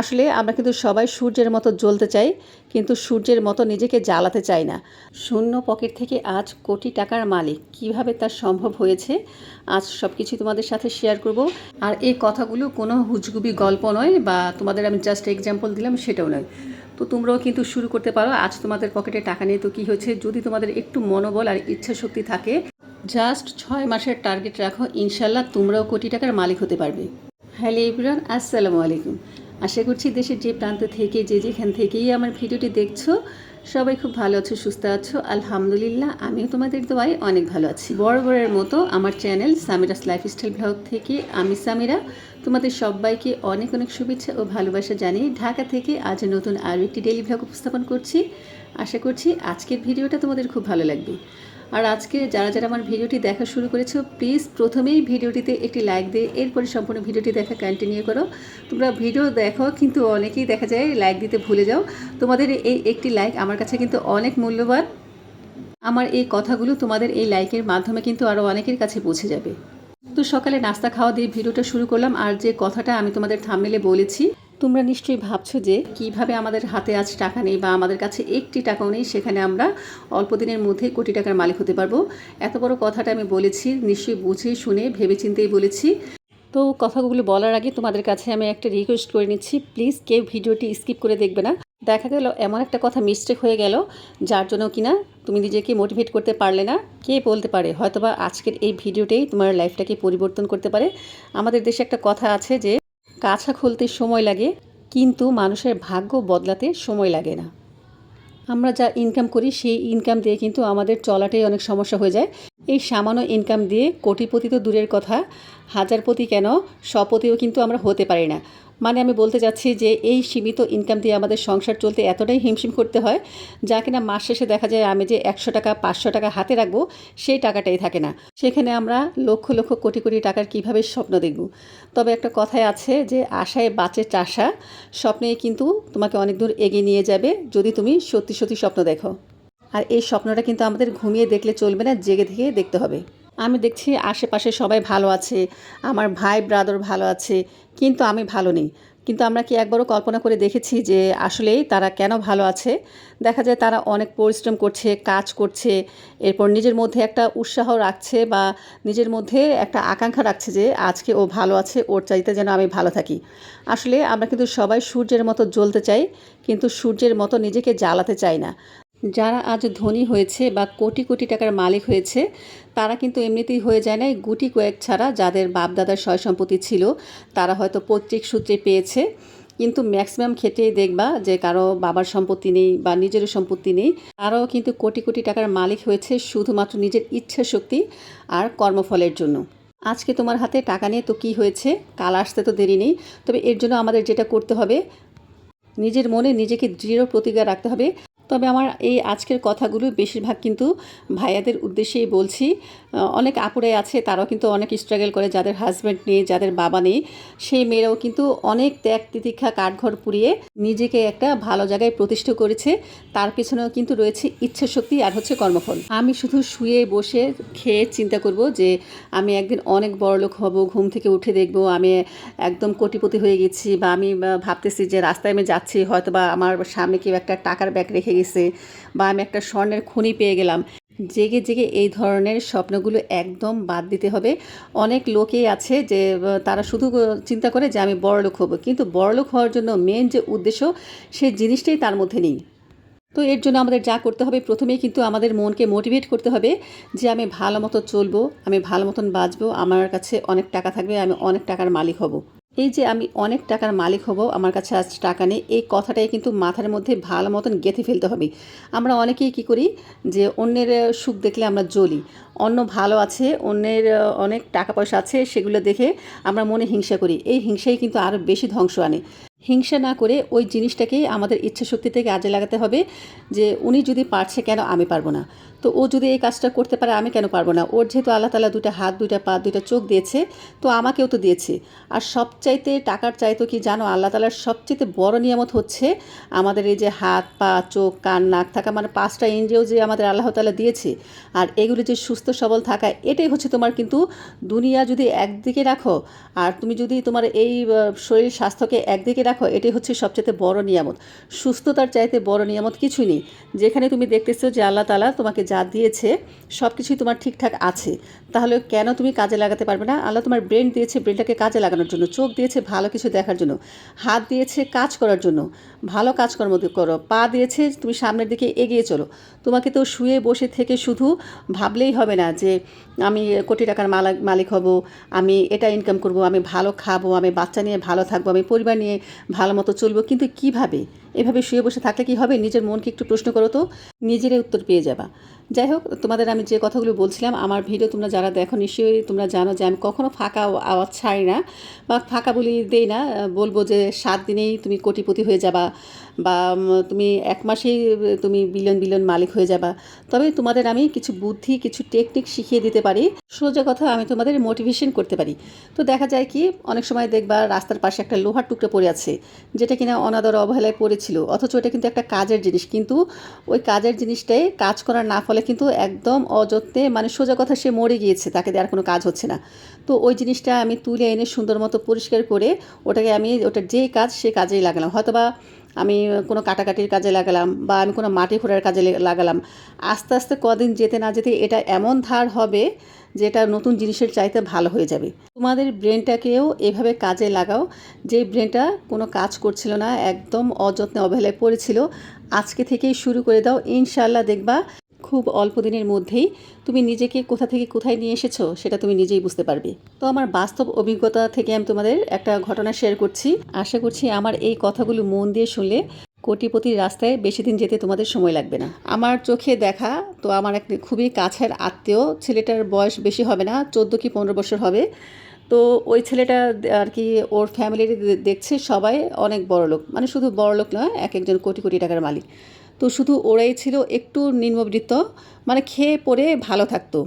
আসলে আমরা কিন্তু সবাই সূর্যের মতো জ্বলতে চাই, কিন্তু সূর্যের মতো নিজেকে জ্বালাতে চাই না। শূন্য পকেট থেকে আজ কোটি টাকার মালিক। কীভাবে তার সম্ভব হয়েছে? আজ সব কিছু তোমাদের সাথে শেয়ার করব। আর এই কথাগুলো কোনো হুজগুবি গল্প নয় বা তোমাদের আমি জাস্ট এক্সাম্পল দিলাম সেটাও নয়। তো তোমরাও কিন্তু শুরু করতে পারো। আজ তোমাদের পকেটে টাকা নেই তো কী হয়েছে? যদি তোমাদের একটু মনোবল আর ইচ্ছা শক্তি থাকে জাস্ট ছয় মাসের টার্গেট রাখো। ইনশাল্লাহ তোমরাও কোটি টাকার মালিক হতে পারবে। হ্যালো ইবরান আসসালামু আলাইকুম। আশা করছি দেশের যে প্রান্ত থেকে, যে যেখান থেকেই আমার ভিডিওটি দেখছ, সবাই খুব ভালো আছো, সুস্থ আছো। আলহামদুলিল্লাহ, আমিও তোমাদের দোয়ায় অনেক ভালো আছি। বরাবরের মতো আমার চ্যানেল সামিরাস লাইফস্টাইল ব্লগ থেকে আমি সামিরা। তোমাদের সবাইকে অনেক অনেক শুভেচ্ছা ও ভালোবাসা জানিয়ে ঢাকা থেকে আজ নতুন আরও একটি ডেলি ব্লগ উপস্থাপন করছি। আশা করছি আজকের ভিডিওটা তোমাদের খুব ভালো লাগবে। আর আজকে যারা যারা আমার ভিডিওটি দেখা শুরু করেছ প্লিজ প্রথমেই ভিডিওটিতে একটি লাইক দিয়ে এরপরে সম্পূর্ণ ভিডিওটি দেখা কন্টিনিউ করো। তোমরা ভিডিও দেখো, কিন্তু অনেকেই দেখা যায় লাইক দিতে ভুলে যাও। তোমাদের এই একটি লাইক আমার কাছে কিন্তু অনেক মূল্যবান। আমার এই কথাগুলো তোমাদের এই লাইকের মাধ্যমে কিন্তু আরও অনেকের কাছে পৌঁছে যাবে। তো সকালে নাস্তা খাওয়া দিয়ে ভিডিওটা শুরু করলাম, আর যে কথাটা আমি তোমাদের থামমেলে বলেছি তোমরা নিশ্চয়ই ভাবছ যে কীভাবে আমাদের হাতে আজ টাকা নেই বা আমাদের কাছে একটি টাকাও নেই, সেখানে আমরা অল্প দিনের মধ্যে কোটি টাকার মালিক হতে পারব। এত বড় কথাটা আমি বলেছি, নিশ্চয়ই বুঝে শুনে, ভেবেচিন্তেই বলেছি। তো কথাগুলো বলার আগে তোমাদের কাছে আমি একটা রিকোয়েস্ট করে নিচ্ছি। প্লিজ কেউ ভিডিওটি স্কিপ করে দেখবে না। দেখা গেল, এমন একটা কথা মিস্টেক হয়ে গেল, যার জন্য কিনা তুমি নিজেকে মোটিভেট করতে পারলে না। কে বলতে পারে? হয়তোবা আজকের এই ভিডিওটাই তোমার লাইফটাকে পরিবর্তন করতে পারে। আমাদের দেশে একটা কথা আছে যে কাছা খুলতে সময় লাগে, কিন্তু মানুষের ভাগ্য বদলাতে সময় লাগে না। আমরা যা ইনকাম করি, সেই ইনকাম দিয়ে কিন্তু আমাদের চলাটাই অনেক সমস্যা হয়ে যায়। এই সামান্য ইনকাম দিয়ে কোটিপতি তো দূরের কথা, হাজারপতি কেন স্বপতিও কিন্তু আমরা হতে পারি না। মানে আমি বলতে যাচ্ছি যে এই সীমিত ইনকাম দিয়ে আমাদের সংসার চলতে এতটাই হিমশিম করতে হয়, যা কিনা মাস শেষে দেখা যায় আমি যে একশো টাকা, পাঁচশো টাকা হাতে রাখব, সেই টাকাটাই থাকে না। সেখানে আমরা লক্ষ লক্ষ কোটি কোটি টাকার কীভাবে স্বপ্ন দেখব? তবে একটা কথাই আছে যে আশায় বাঁচে চাষা স্বপ্নে কিন্তু তোমাকে অনেক দূর এগিয়ে নিয়ে যাবে যদি তুমি সত্যি সত্যি স্বপ্ন দেখো। আর এই স্বপ্নটা কিন্তু আমাদের ঘুমিয়ে দেখলে চলবে না, জেগে থেকে দেখতে হবে। আমি দেখছি আশেপাশে সবাই ভালো আছে, আমার ভাই ব্রাদার ভালো আছে, কিন্তু আমি ভালো নেই। কিন্তু আমরা কি একবারও কল্পনা করে দেখেছি যে আসলেই তারা কেন ভালো আছে? দেখা যায় তারা অনেক পরিশ্রম করছে, কাজ করছে, এরপর নিজের মধ্যে একটা উৎসাহ রাখছে বা নিজের মধ্যে একটা আকাঙ্ক্ষা রাখছে যে আজকে ও ভালো আছে, ওর চাইতে যেন আমি ভালো থাকি। আসলে আমরা কিন্তু সবাই সূর্যের মতো জ্বলতে চাই, কিন্তু সূর্যের মতো নিজেকে জ্বালাতে চাই না। যারা আজ ধনী হয়েছে বা কোটি কোটি টাকার মালিক হয়েছে, তারা কিন্তু এমনিতেই হয়ে যায় না গুটি কয়েক ছাড়া যাদের বাপদাদার সয় সম্পত্তি ছিল, তারা হয়তো পৈতৃক সূত্রে পেয়েছে। কিন্তু ম্যাক্সিমাম ক্ষেত্রেই দেখবা যে কারও বাবার সম্পত্তি নেই বা নিজেরও সম্পত্তি নেই। তারাও কিন্তু কোটি কোটি টাকার মালিক হয়েছে শুধুমাত্র নিজের ইচ্ছা শক্তি আর কর্মফলের জন্য। আজকে তোমার হাতে টাকা নিয়ে তো কি হয়েছে? কাল আসতে তো দেরি নেই। তবে এর জন্য আমাদের যেটা করতে হবে, নিজের মনে নিজেকে দৃঢ় প্রতিজ্ঞা রাখতে হবে। তবে আমার এই আজকের কথাগুলো বেশিরভাগ কিন্তু ভাইয়াদের উদ্দেশ্যেই বলছি। অনেক আপুরাই আছে, তারাও কিন্তু অনেক স্ট্রাগল করে, যাদের হাজব্যান্ড নেই, যাদের বাবা নেই, সেই মেয়েরাও কিন্তু অনেক ত্যাগ তিতিক্ষা, কাঠঘর পুড়িয়ে নিজেকে একটা ভালো জায়গায় প্রতিষ্ঠা করেছে। তার পেছনেও কিন্তু রয়েছে ইচ্ছা শক্তি আর হচ্ছে কর্মফল। আমি শুধু শুয়ে বসে খেয়ে চিন্তা করব যে আমি একদিন অনেক বড় লোক হব, ঘুম থেকে উঠে দেখব আমি একদম কোটিপতি হয়ে গেছি বা আমি ভাবতেছি যে রাস্তায় আমি যাচ্ছি হয়তো বা আমার সামনে কেউ একটা টাকার ব্যাগ রেখে গেছে বা আমি একটা স্বর্ণের খনি পেয়ে গেলাম। জেগে জেগে এই ধরনের স্বপ্নগুলো একদম বাদ দিতে হবে। অনেক লোকেই আছে যে, তারা শুধু চিন্তা করে যে আমি বড়লোক হব। কিন্তু বড়লোক হওয়ার জন্য মেন যে উদ্দেশ্য সেই জিনিসটাই তার মধ্যে নেই। তো এর জন্য আমাদের যা করতে হবে, প্রথমেই কিন্তু আমাদের মনকে মোটিভেট করতে হবে যে আমি ভালো মতো চলবো, আমি ভালো মতন বাঁচবো, আমার কাছে অনেক টাকা থাকবে, আমি অনেক টাকার মালিক হব। এই যে আমি অনেক টাকার মালিক হব, আমার কাছে আজ টাকা নেই, এই কথাটাই কিন্তু মাথার মধ্যে ভালো মতন গেঁথে ফেলতে হবে। আমরা অনেকেই কি করি যে অন্যের সুখ দেখলে আমরা জ্বলি, অন্য ভালো আছে, অন্যের অনেক টাকা পয়সা আছে, সেগুলো দেখে আমরা মনে হিংসা করি, এই হিংসাই কিন্তু আরও বেশি ধ্বংস আনে। হিংসা না করে ওই জিনিসটাকেই আমাদের ইচ্ছা শক্তিতে কাজে লাগাতে হবে যে উনি যদি পারছে কেন আমি পারব না। তো ও যদি এই কাজটা করতে পারে, আমি কেন পারব না? ওর যেহেতু আল্লাহ তালা দুইটা হাত, দুইটা পা, দুইটা চোখ দিয়েছে, তো আমাকেও তো দিয়েছে। আর সবচাইতে টাকার চাইতো কি জানো, আল্লাহ তালার সবচেয়ে বড় নিয়ামত হচ্ছে আমাদের এই যে হাত, পা, চোখ, কান, নাক থাকা মানে পাঁচটা ইন্দ্রিয় যে আমাদের আল্লাহ তালা দিয়েছে। আর এগুলি যে সুস্থ, সবল থাকা, এটাই হচ্ছে তোমার কিন্তু দুনিয়া যদি একদিকে রাখো, আর তুমি যদি তোমার এই শরীর স্বাস্থ্যকে একদিকে রাখো, এটাই হচ্ছে সবচেয়ে বড় নিয়ামত। সুস্থতার চাইতে বড় নিয়ামত কিছুই নেই। যেখানে তুমি দেখতেছো যে আল্লাহ তালা তোমাকে যা দিয়েছে সব কিছুই তোমার ঠিকঠাক আছে। তাহলে কেন তুমি কাজে লাগাতে পারবে না? আল্লাহ তোমার ব্রেন দিয়েছে ব্রেনটাকে কাজে লাগানোর জন্য, চোখ দিয়েছে ভালো কিছু দেখার জন্য, হাত দিয়েছে কাজ করার জন্য, ভালো কাজকর্ম করো, পা দিয়েছে তুমি সামনের দিকে এগিয়ে চলো। তোমাকে তো শুয়ে বসে থেকে শুধু ভাবলেই হবে না যে, আমি কোটি টাকার মালিক মালিক হব, আমি এটা ইনকাম করব, আমি ভালো খাব, আমি বাচ্চা নিয়ে ভালো থাকব, আমি পরিবার নিয়ে ভালো মতো চলবো, কিন্তু কীভাবে? এভাবে শুয়ে বসে থাকলে কি হবে? নিজের মনকে একটু প্রশ্ন করো তো, নিজেরাই উত্তর পেয়ে যাবা। যাই হোক তোমাদের আমি যে কথাগুলো বলছিলাম, আমার ভিডিও তোমরা যারা দেখো, নিশ্চয়ই তোমরা জানো যে আমি কখনো ফাঁকা আওয়াজ ছাড়ি না বা ফাঁকা বলি দেই না। বলব যে সাত দিনেই তুমি কোটিপতি হয়ে যাবা বা তুমি এক মাসেই তুমি বিলিয়ন বিলিয়ন মালিক হয়ে যাবা। তবে তোমাদের আমি কিছু বুদ্ধি, কিছু টেকনিক শিখিয়ে দিতে পারি। সোজা কথা, আমি তোমাদের মোটিভেশন করতে পারি। তো দেখা যায় কি, অনেক সময় দেখবা রাস্তার পাশে একটা লোহার টুকরো পড়ে আছে, যেটা কিনা অনাদর অবহেলায় পড়েছিল, অথচ এটা কিন্তু একটা কাজের জিনিস। কিন্তু ওই কাজের জিনিসটাই কাজ করার না ফলে কিন্তু একদম অযত্নে মানে সোজা কথা সে মরে গিয়েছে, তাকে দিয়ে আর কোনো কাজ হচ্ছে না। তো ওই জিনিসটা আমি তুলে এনে সুন্দর মতো পরিষ্কার করে ওটাকে আমি, ওটার যেই কাজ সে কাজেই লাগালাম। হয়তোবা আমি কোনো কাটাকাটির কাজে লাগালাম বা আমি কোনো মাটি খোঁড়ার কাজে লাগালাম। আস্তে আস্তে কদিন যেতে না যেতে এটা এমন ধার হবে যে এটা নতুন জিনিসের চাইতে ভালো হয়ে যাবে। তোমাদের ব্রেনটাকেও এভাবে কাজে লাগাও যে ব্রেনটা কোনো কাজ করছিল না, একদম অযত্নে অবহেলায় পড়েছিল, আজকে থেকেই শুরু করে দাও। ইনশাল্লাহ দেখবা খুব অল্প দিনের মধ্যেই তুমি নিজেকে কোথা থেকে কোথায় নিয়ে এসেছ সেটা তুমি নিজেই বুঝতে পারবে। তো আমার বাস্তব অভিজ্ঞতা থেকে আমি তোমাদের একটা ঘটনা শেয়ার করছি। আশা করছি আমার এই কথাগুলো মন দিয়ে শুনলে কোটিপতির রাস্তায় বেশি দিন যেতে তোমাদের সময় লাগবে না। আমার চোখে দেখা তো আমার এক খুবই কাছের আত্মীয়, ছেলেটার বয়স বেশি হবে না, চোদ্দ কি পনেরো বছর হবে। তো ওই ছেলেটা আর কি ওর ফ্যামিলির দেখছে সবাই অনেক বড় লোক মানে শুধু বড় লোক নয়, এক একজন কোটি কোটি টাকার মালিক। তো শুধু ওরাই ছিল একটু নিম্নবৃত্ত মানে খেয়ে পরে ভালো থাকতো।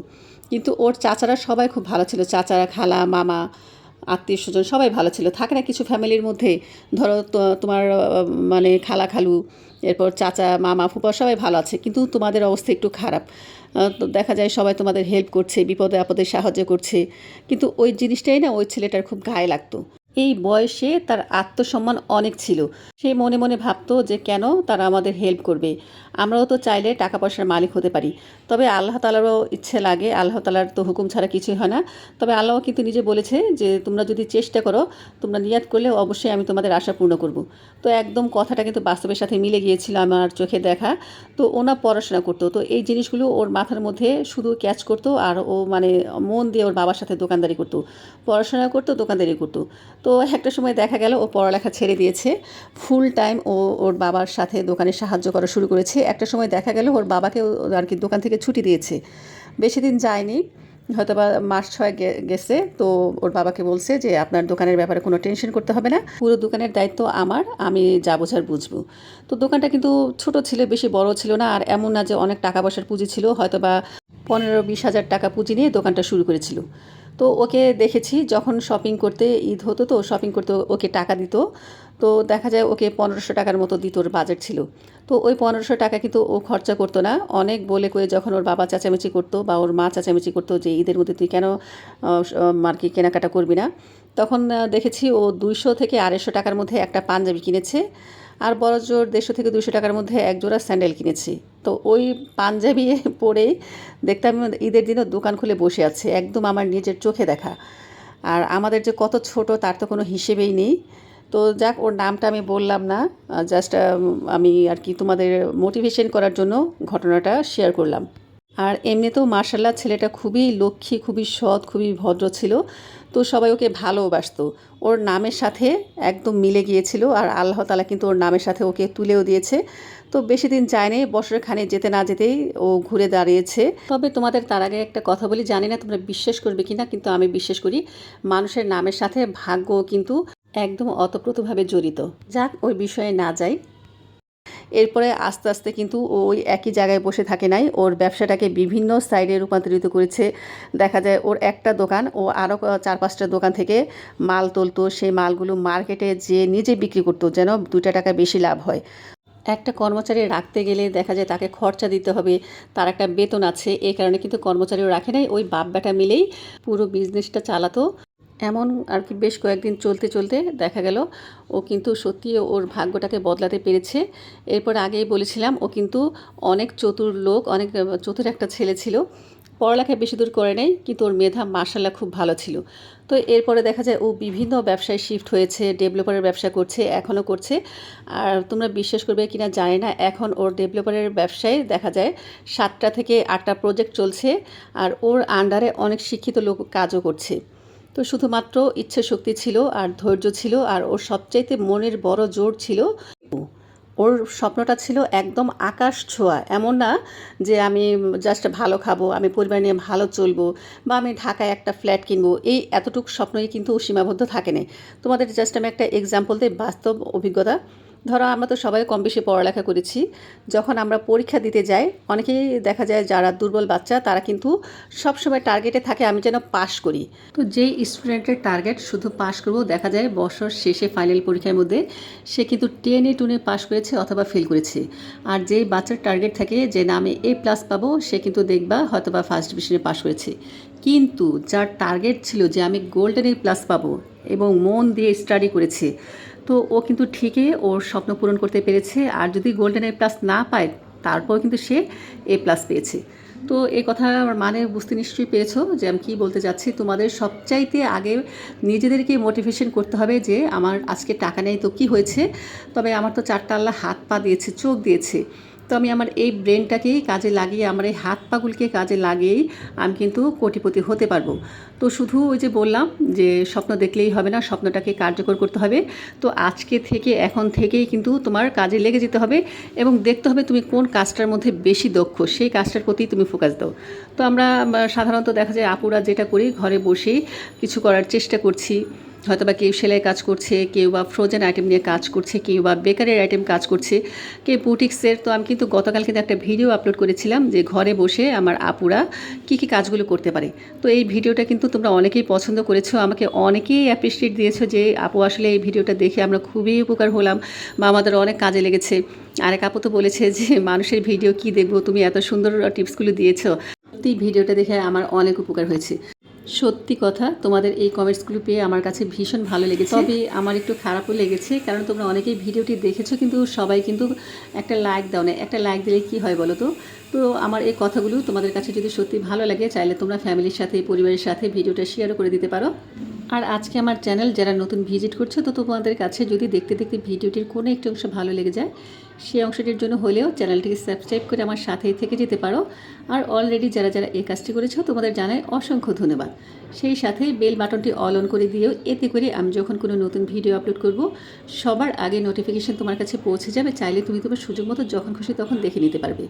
কিন্তু ওর চাচারা সবাই খুব ভালো ছিল। চাচারা, খালা, মামা, আত্মীয় স্বজন সবাই ভালো ছিল। থাকে না কিছু ফ্যামিলির মধ্যে, ধরো তোমার মানে খালা খালু, এরপর চাচা, মামা ফুপা সবাই ভালো আছে, কিন্তু তোমাদের অবস্থা একটু খারাপ। তো দেখা যায় সবাই তোমাদের হেল্প করছে, বিপদে আপদে সাহায্য করছে। কিন্তু ওই জিনিসটাই না ওই ছেলেটার খুব গায়ে লাগতো। এই বয়সে তার আত্মসম্মান অনেক ছিল। সে মনে মনে ভাবতো যে কেন তারা আমাদের হেল্প করবে। আমরাও তো চাইলে টাকা পয়সার মালিক হতে পারি। তবে আল্লাহ তালারও ইচ্ছে লাগে, আল্লাহ তালার তো হুকুম ছাড়া কিছুই হয় না। তবে আল্লাহ কিন্তু নিজে বলেছে যে, তোমরা যদি চেষ্টা করো, তোমরা নিয়াত করলে অবশ্যই আমি তোমাদের আশা পূর্ণ করব। তো একদম কথাটা কিন্তু বাস্তবের সাথে মিলে গিয়েছিল আমার চোখে দেখা। তো ওনা পড়াশোনা করতো। তো এই জিনিসগুলো ওর মাথার মধ্যে শুধু ক্যাচ করতো আর ও মানে মন দিয়ে ওর বাবার সাথে দোকানদারি করতো। পড়াশোনা করতো, দোকানদারি করতো। তো একটা সময় দেখা গেল ও পড়ালেখা ছেড়ে দিয়েছে। ফুল টাইম ও ওর বাবার সাথে দোকানে সাহায্য করা শুরু করেছে। একটা সময় দেখা গেল ওর বাবাকে আর কি দোকান থেকে ছুটি দিয়েছে। বেশি দিন যায়নি হয়তো বা মাস ছয় গেছে। তো ওর বাবাকে বলছে যে, আপনার দোকানের ব্যাপারে কোনো টেনশন করতে হবে না। পুরো দোকানের দায়িত্ব আমার, আমি যা বোঝার বুঝব। তো দোকানটা কিন্তু ছোট ছিল, বেশি বড় ছিল না। আর এমন না যে অনেক টাকা পয়সার পুঁজি ছিল। হয়তো বা পনেরো বিশ হাজার টাকা পুঁজি নিয়ে দোকানটা শুরু করেছিল। তো ওকে দেখেছি যখন শপিং করতে ঈদ হতো তো শপিং করতে ওকে টাকা দিত। তো দেখা যায় ওকে পনেরোশো টাকার মতো দিত ওর বাজেট ছিল। তো ওই পনেরোশো টাকা কিন্তু ও খরচা করতো না। অনেক বলে কয়ে যখন ওর বাবা চেঁচামেচি করতো বা ওর মা চেঁচামেচি করতো যে ঈদের মধ্যে তুই কেন আর কি কেনাকাটা করবি না? তখন দেখেছি ও দুইশো থেকে আড়াইশো টাকার মধ্যে একটা পাঞ্জাবি কিনেছে। আর বড় জোর দেড়শো থেকে দুশো টাকার মধ্যে এক জোড়া স্যান্ডেল কিনেছি। তো ওই পাঞ্জাবি পরে দেখতাম ঈদের দিনও দোকান খুলে বসে আছে, একদম আমার নিজের চোখে দেখা। আর আমাদের যে কত ছোট তার তো কোনো হিসেবেই নেই। তো যাক, ওর নামটা আমি বললাম না জাস্ট আমি আর কি তোমাদের মোটিভেশন করার জন্য ঘটনাটা শেয়ার করলাম। আর এমনিতেও মার্শাল্লাহ ছেলেটা খুবই লক্ষ্মী, খুবই সৎ, খুবই ভদ্র ছিল। তো সবাই ওকে ভালোবাসতো। ওর নামের সাথে একদম মিলে গিয়েছিল আর আল্লাহ তালা কিন্তু ওর নামের সাথে ওকে তুলেও দিয়েছে। তো বেশি দিন যায়নি, বছরের খানে যেতে না যেতেই ও ঘুরে দাঁড়িয়েছে। তবে তোমাদের তার আগে একটা কথা বলি, জানি না তোমরা বিশ্বাস করবে কিনা, কিন্তু আমি বিশ্বাস করি মানুষের নামের সাথে ভাগ্য কিন্তু একদম অতপ্রতভাবে জড়িত। যাক, ওই বিষয়ে না যাই। এরপরে আস্তে আস্তে কিন্তু ওই একই জায়গায় বসে থাকে নাই। ওর ব্যবসাটাকে বিভিন্ন সাইডে রূপান্তরিত করেছে। দেখা যায় ওর একটা দোকান ও আরও চার পাঁচটা দোকান থেকে মাল তুলতো। সেই মালগুলো মার্কেটে যে নিজে বিক্রি করতো যেন দুটা টাকা বেশি লাভ হয়। একটা কর্মচারী রাখতে গেলে দেখা যায় তাকে খরচা দিতে হবে, তার একটা বেতন আছে। এই কারণে কিন্তু কর্মচারীও রাখে নাই। ওই বাপ বেটা মিলেই পুরো বিজনেসটা চালাতো। এমন আর কি বেশ কয়েকদিন চলতে চলতে দেখা গেল, ও কিন্তু সত্যি ওর ভাগ্যটাকে বদলাতে পেরেছে। এরপর আগেই বলেছিলাম, ও কিন্তু অনেক চতুর লোক, অনেক চতুর একটা ছেলে ছিল। পড়ালেখা বেশি দূর করে নেই, কিন্তু ওর মেধা মার্শাল্লাহ খুব ভালো ছিল। তো এরপরে দেখা যায় ও বিভিন্ন ব্যবসায় শিফট হয়েছে ডেভেলপারের ব্যবসা করছে, এখনও করছে। আর তোমরা বিশ্বাস করবে কি না জানি না, এখন ওর ডেভেলপারের ব্যবসায় দেখা যায় সাতটা থেকে আটটা প্রজেক্ট চলছে। আর ওর আন্ডারে অনেক শিক্ষিত লোক কাজও করছে। তো শুধুমাত্র ইচ্ছে শক্তি ছিল আর ধৈর্য ছিল আর ওর সবচাইতে মনের বড় জোর ছিল ওর স্বপ্নটা ছিল একদম আকাশ ছোঁয়া, এমন না যে আমি জাস্ট ভালো খাব, আমি পরিবার নিয়ে ভালো চলবো বা আমি ঢাকায় একটা ফ্ল্যাট কিনবো, এই এতটুকু স্বপ্নই কিন্তু সীমাবদ্ধ থাকে না তোমাদের জাস্ট আমি একটা এক্সাম্পল দিই, বাস্তব অভিজ্ঞতা। ধরো আমরা তো সবাই কম বেশি পড়ালেখা করেছি। যখন আমরা পরীক্ষা দিতে যাই, অনেকেই দেখা যায় যারা দুর্বল বাচ্চা, তারা কিন্তু সবসময় টার্গেটে থাকে আমি যেন পাশ করি। তো যেই স্টুডেন্টের টার্গেট শুধু পাশ করব, দেখা যায় বছর শেষে ফাইনাল পরীক্ষার মধ্যে সে কিন্তু টেনে টুনে পাশ করেছে অথবা ফেল করেছে। আর যেই বাচ্চার টার্গেট থাকে যে না, আমি এ প্লাস পাবো, সে কিন্তু দেখবা হয়তো বা ফার্স্ট ডিভিশনে পাশ করেছে। কিন্তু যার টার্গেট ছিল যে আমি গোল্ডেন এ প্লাস পাবো এবং মন দিয়ে স্টাডি করেছে তো ও কিন্তু ঠিকই ওর স্বপ্ন পূরণ করতে পেরেছে। আর যদি গোল্ডেন এ প্লাস না পায় তারপর কিন্তু সে এ প্লাস পেয়েছে। তো এই কথা আমার মানে বুঝতে নিশ্চয়ই পেয়েছ যে আমি কী বলতে চাচ্ছি। তোমাদের সবচাইতে আগে নিজেদেরকে মোটিভেশন করতে হবে যে আমার আজকে টাকা নেই, তো কি হয়েছে? তবে আমার তো চারটা আল্লাহ হাত পা দিয়েছে, চোখ দিয়েছে। তো আমি আমার এই ব্রেনটাকেই কাজে লাগিয়ে, আমার এই হাত পাগুলকে কাজে লাগিয়েই আমি কিন্তু কোটিপতি হতে পারব। তো শুধু ওই যে বললাম যে স্বপ্ন দেখলেই হবে না, স্বপ্নটাকে কার্যকর করতে হবে। তো আজকে থেকে, এখন থেকেই কিন্তু তোমার কাজে লেগে যেতে হবে এবং দেখতে হবে তুমি কোন কাজটার মধ্যে বেশি দক্ষ, সেই কাজটার প্রতি তুমি ফোকাস দাও। তো আমরা সাধারণত দেখা যায় আপুরা যেটা করি, ঘরে বসেই কিছু করার চেষ্টা করছি। হয়তো বা কেউ সেলাই কাজ করছে, কেউ বা ফ্রোজেন আইটেম নিয়ে কাজ করছে, কেউ বা বেকারের আইটেম কাজ করছে, কেউ বুটিক্সের তো আমি কিন্তু গতকাল কিন্তু একটা ভিডিও আপলোড করেছিলাম যে ঘরে বসে আমার আপুরা কী কী কাজগুলো করতে পারে। তো এই ভিডিওটা কিন্তু তোমরা অনেকেই পছন্দ করেছ, আমাকে অনেকেই অ্যাপ্রিসিয়েট দিয়েছ যে আপু আসলে এই ভিডিওটা দেখে আমরা খুবই উপকার হলাম বা আমাদের অনেক কাজে লেগেছে। আরেক আপু তো বলেছে যে মানুষের ভিডিও কি দেখব, তুমি এত সুন্দর টিপসগুলো দিয়েছ। সত্যি ভিডিওটা দেখে আমার অনেক উপকার হয়েছে। সত্যি কথা তোমাদের এই কমেন্টসগুলো পেয়ে আমার কাছে ভীষণ ভালো লেগেছে। তবে আমার একটু খারাপও লেগেছে কারণ তোমরা অনেকেই ভিডিওটি দেখেছ কিন্তু সবাই কিন্তু একটা লাইক দাও না। একটা লাইক দিলে কি হয় বলো তো? তো আমার এই কথাগুলো তোমাদের কাছে যদি সত্যি ভালো লাগে চাইলে তোমরা ফ্যামিলির সাথে পরিবারের সাথে ভিডিওটা শেয়ারও করে দিতে পারো। আর আজকে আমার চ্যানেল যারা নতুন ভিজিট করছ তো তোমাদের কাছে যদি দেখতে দেখতে ভিডিওটির কোনো একটি অংশ ভালো লেগে যায় সেই অংশটির জন্য হলেও চ্যানেলটিকে সাবস্ক্রাইব করে আমার সাথেই থেকে যেতে পারো। আর অলরেডি যারা যারা এই কাজটি করেছ, তোমাদের জানাই অসংখ্য ধন্যবাদ। সেই সাথে বেল বাটনটি অল অন করে দিয়েও এতে করে আমি যখন কোনো নতুন ভিডিও আপলোড করব, সবার আগে নোটিফিকেশান তোমার কাছে পৌঁছে যাবে। চাইলে তুমি তোমার সুযোগ মতো যখন খুশি তখন দেখে নিতে পারবে।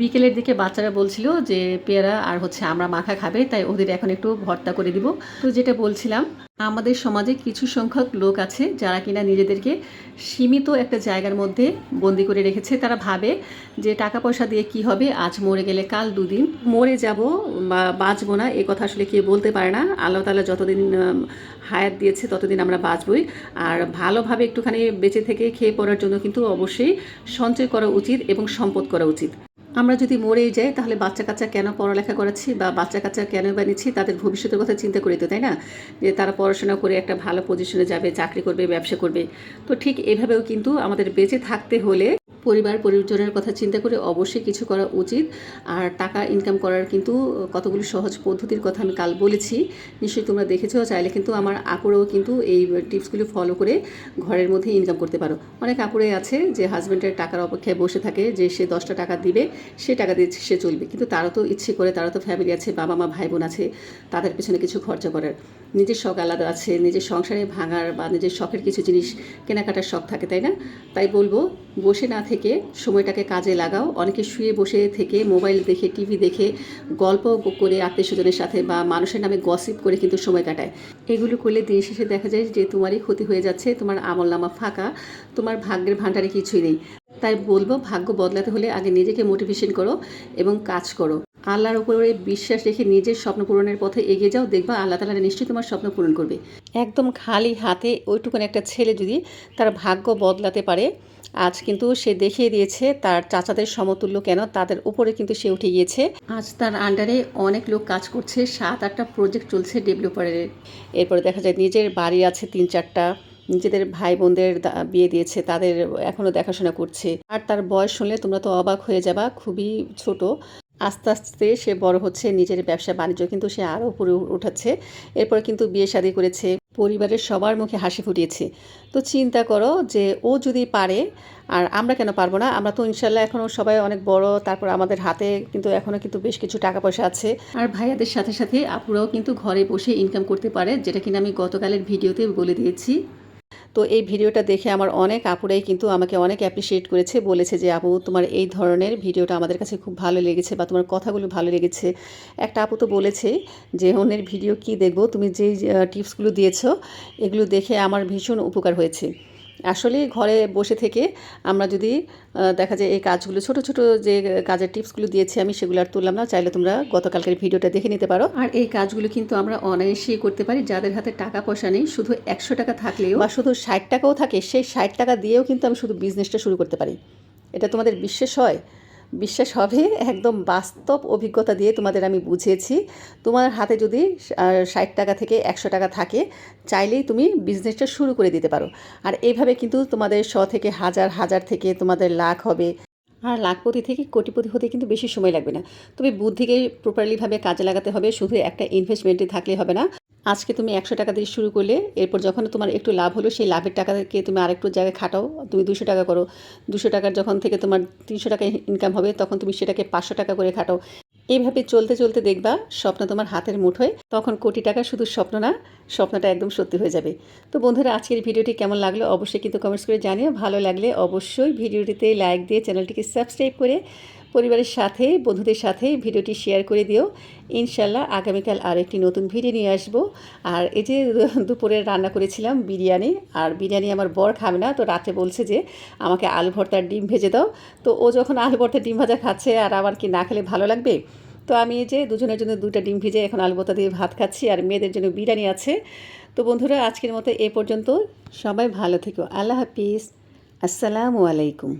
বিকেলের দিকে বাচ্চারা বলছিল যে, পেয়ারা আর হচ্ছে আমরা মাখা খাবে, তাই ওদের এখন একটু ভর্তা করে দিব। তো যেটা বলছিলাম, আমাদের সমাজে কিছু সংখ্যক লোক আছে যারা কিনা নিজেদেরকে সীমিত একটা জায়গার মধ্যে বন্দি করে রেখেছে। তারা ভাবে যে, টাকা পয়সা দিয়ে কি হবে? আজ মরে গেলে কাল দুদিন। মরে যাব বা বাঁচবো না, এ কথা আসলে কেউ বলতে পারে না। আল্লাহ তালা যতদিন হায়াত দিয়েছে, ততদিন আমরা বাঁচবই। আর ভালোভাবে একটুখানি বেঁচে থেকে খেয়ে পড়ার জন্য কিন্তু অবশ্যই সঞ্চয় করা উচিত এবং সম্পদ করা উচিত। আমরা যদি মরেই যাই, তাহলে বাচ্চা কাচ্চা কেন পড়ালেখা করাচ্ছি বা বাচ্চা কাচ্চা কেন বানিয়েছি তাদের ভবিষ্যতের কথা চিন্তা করি তো, তাই না? যে তারা পড়াশোনা করে একটা ভালো পজিশনে যাবে, চাকরি করবে, ব্যবসা করবে। তো ঠিক এভাবেও কিন্তু আমাদের বেঁচে থাকতে হলে পরিবার পরিজনের কথা চিন্তা করে অবশ্যই কিছু করা উচিত। আর টাকা ইনকাম করার কিন্তু কতগুলি সহজ পদ্ধতির কথা আমি কাল বলেছি। নিশ্চয়ই তোমরা দেখেছ, চাইলে কিন্তু আমার আপুরেও কিন্তু এই টিপসগুলি ফলো করে ঘরের মধ্যে ইনকাম করতে পারো। অনেক আপুরে আছে যে হাজব্যান্ডের টাকার অপেক্ষায় বসে থাকে যে সে দশটা টাকা দিবে, সে টাকা দিয়ে সে চলবে। কিন্তু তারও তো ইচ্ছে করে, তারও তো ফ্যামিলি আছে বাবা মা ভাই বোন আছে, তাদের পেছনে কিছু খরচা করার। নিজের শখ আলাদা আছে, নিজের সংসারে ভাঙার বা নিজের শখের কিছু জিনিস কেনাকাটার শখ থাকে, তাই না? তাই বলব, বসে না থেকে সময়টাকে কাজে লাগাও। অনেকে শুয়ে বসে থেকে মোবাইল দেখে, টিভি দেখে গল্প করে আত্মীয় স্বজনের সাথে বা মানুষের নামে গসিপ করে কিন্তু সময় কাটায়। এগুলো করলে দিন শেষে দেখা যায় যে তোমারই ক্ষতি হয়ে যাচ্ছে, তোমার আমল নামা ফাঁকা, তোমার ভাগ্যের ভাণ্ডারে কিছুই নেই। তাই বলব, ভাগ্য বদলাতে হলে আগে নিজেকে মোটিভেশন করো এবং কাজ করো। আল্লাহর উপরে বিশ্বাস রেখে নিজের স্বপ্ন পূরণের পথে এগিয়ে যাও, দেখবা আল্লাহ তালা নিশ্চয়ই তোমার স্বপ্ন পূরণ করবে। একদম খালি হাতে ওইটুকুন একটা ছেলে যদি তার ভাগ্য বদলাতে পারে, আজ কিন্তু সে দেখিয়ে দিয়েছে তার চাচাদের সমতুল্য কেন, তাদের উপরে কিন্তু সে উঠে গিয়েছে। আজ তার আন্ডারে অনেক লোক কাজ করছে, সাত আটটা প্রজেক্ট চলছে ডেভেলপারের এরপরে দেখা যায় নিজের বাড়ি আছে তিন চারটা, নিজেদের ভাই বোনদের বিয়ে দিয়েছে, তাদের এখনও দেখাশোনা করছে। আর তার বয়স শুনলে তোমরা তো অবাক হয়ে যাবা, খুবই ছোট। আস্তে আস্তে সে বড় হচ্ছে, নিজের ব্যবসা বাণিজ্য কিন্তু সে আরও উপরে উঠাচ্ছে। এরপর কিন্তু বিয়ে শাদী করেছে, পরিবারের সবার মুখে হাসি ফুটিয়েছে। তো চিন্তা করো যে ও যদি পারে, আর আমরা কেন পারব না? আমরা তো ইনশাল্লাহ এখনও সবাই অনেক বড়, তারপর আমাদের হাতে কিন্তু এখনও কিন্তু বেশ কিছু টাকা পয়সা আছে। আর ভাইয়াদের সাথে সাথে আপুরাও কিন্তু ঘরে বসে ইনকাম করতে পারে, যেটা কিনা আমি গতকালের ভিডিওতে বলে দিয়েছি। তো এই ভিডিওটা দেখে আমার অনেক আপুরাই কিন্তু আমাকে অনেক অ্যাপ্রিসিয়েট করেছে, বলেছে যে, আপু, তোমার এই ধরনের ভিডিওটা আমাদের কাছে খুব ভালো লেগেছে বা তোমার কথাগুলো ভালো লেগেছে। একটা আপু তো বলেছে যে, অন্যের ভিডিও কি দেখব? তুমি যেই টিপসগুলো দিয়েছ, এগুলো দেখে আমার ভীষণ উপকার হয়েছে। আসলে ঘরে বসে থেকে আমরা যদি দেখা যায় এই কাজগুলো ছোট ছোট যে কাজের টিপসগুলো দিয়েছি আমি সেগুলো আর তুললাম না। চাইলে তোমরা গতকালকের ভিডিওটা দেখে নিতে পারো। আর এই কাজগুলো কিন্তু আমরা অনায়াসেই করতে পারি। যাদের হাতে টাকা পয়সা নেই শুধু একশো টাকা থাকলেও বা শুধু ষাট টাকাও থাকে সেই ষাট টাকা দিয়েও কিন্তু আমি শুধু বিজনেসটা শুরু করতে পারি। এটা তোমাদের বিশ্বাস হয়? বিশ্বাস হবে, একদম বাস্তব অভিজ্ঞতা দিয়ে তোমাদের আমি বুঝিয়েছি। তোমার হাতে যদি ষাট টাকা থেকে একশো টাকা থাকে, চাইলেই তুমি বিজনেসটা শুরু করে দিতে পারো। আর এইভাবে কিন্তু তোমাদের শ থেকে হাজার হাজার থেকে তোমাদের লাখ হবে। আর লাখপতি থেকে কোটিপতি হতে কিন্তু বেশি সময় লাগবে না। তবে বুদ্ধিকে প্রপারলিভাবে কাজে লাগাতে হবে, শুধু একটা ইনভেস্টমেন্টে থাকলে হবে না। আজকে তুমি একশো টাকা দিয়ে শুরু করলে, এরপর যখন তোমার একটু লাভ হলো, সেই লাভের টাকাকে তুমি আরেকটু জায়গায় খাটাও। তুমি দুশো টাকা করো। দুশো টাকার যখন থেকে তোমার তিনশো টাকা ইনকাম হবে, তখন তুমি সেটাকে পাঁচশো টাকা করে খাটাও। এইভাবে চলতে চলতে দেখবা স্বপ্ন তোমার হাতের মুঠোয়। তখন কোটি টাকা শুধু স্বপ্ন না, স্বপ্নটা একদম সত্যি হয়ে যাবে। তো বন্ধুরা, আজকের ভিডিওটি কেমন লাগল অবশ্যই কিন্তু কমেন্টস করে জানিও। ভালো লাগলে অবশ্যই ভিডিওটিতে লাইক দিয়ে চ্যানেলটিকে সাবস্ক্রাইব করে পরিবারের সাথে, বন্ধুদের সাথে ভিডিওটি শেয়ার করে দিও। ইনশাল্লাহ আগামীকাল আর একটি নতুন ভিডিও নিয়ে আসব। আর এই যে দুপুরে রান্না করেছিলাম বিরিয়ানি, আর বিরিয়ানি আমার বর খাবে না, তো রাতে বলছে যে আমাকে আলু ভর্তার ডিম ভেজে দাও। তো ও যখন আলু ভর্তার ডিম ভাজা খাচ্ছে আর আমার কি না খেলে ভালো লাগবে? তো আমি এই যে দুজনের জন্য দুটা ডিম ভিজে এখন আলু ভর্তা দিয়ে ভাত খাচ্ছি, আর মেয়েদের জন্য বিরিয়ানি আছে। তো বন্ধুরা, আজকের মতো এ পর্যন্ত। সবাই ভালো থেকো। আল্লাহ হাফিজ। আসসালামু আলাইকুম।